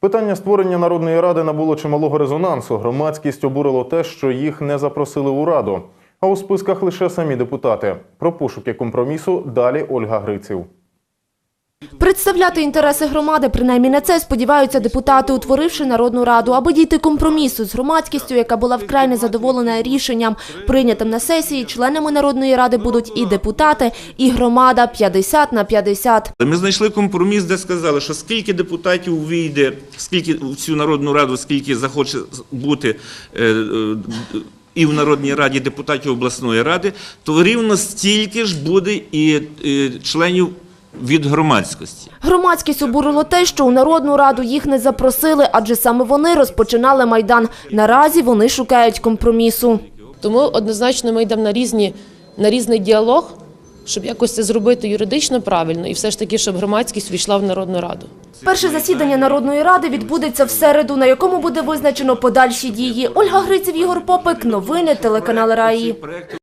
Питання створення народної ради набуло чималого резонансу. Громадськість обурило те, що їх не запросили у раду. А у списках лише самі депутати. Про пошуки компромісу далі Ольга Гриців. Представляти інтереси громади, принаймні на це сподіваються депутати, утворивши Народну раду, аби дійти компромісу з громадськістю, яка була вкрай незадоволена рішенням. Прийнятим на сесії членами Народної ради будуть і депутати, і громада 50 на 50. Ми знайшли компроміс, де сказали, що скільки депутатів увійде, скільки в цю народну раду, скільки захоче бути е, е, і в Народній раді депутатів обласної ради, то рівно стільки ж буде і е, членів від громадськості. Громадськість обурило те, що у Народну раду їх не запросили, адже саме вони розпочинали Майдан. Наразі вони шукають компромісу. Тому однозначно ми йдемо на різні на різний діалог, щоб якось це зробити юридично правильно, і все ж таки, щоб громадськість війшла в Народну Раду. Перше засідання Народної ради відбудеться в середу, на якому буде визначено подальші дії. Ольга Гриців, Ігор Попик. Новини телеканал Раї.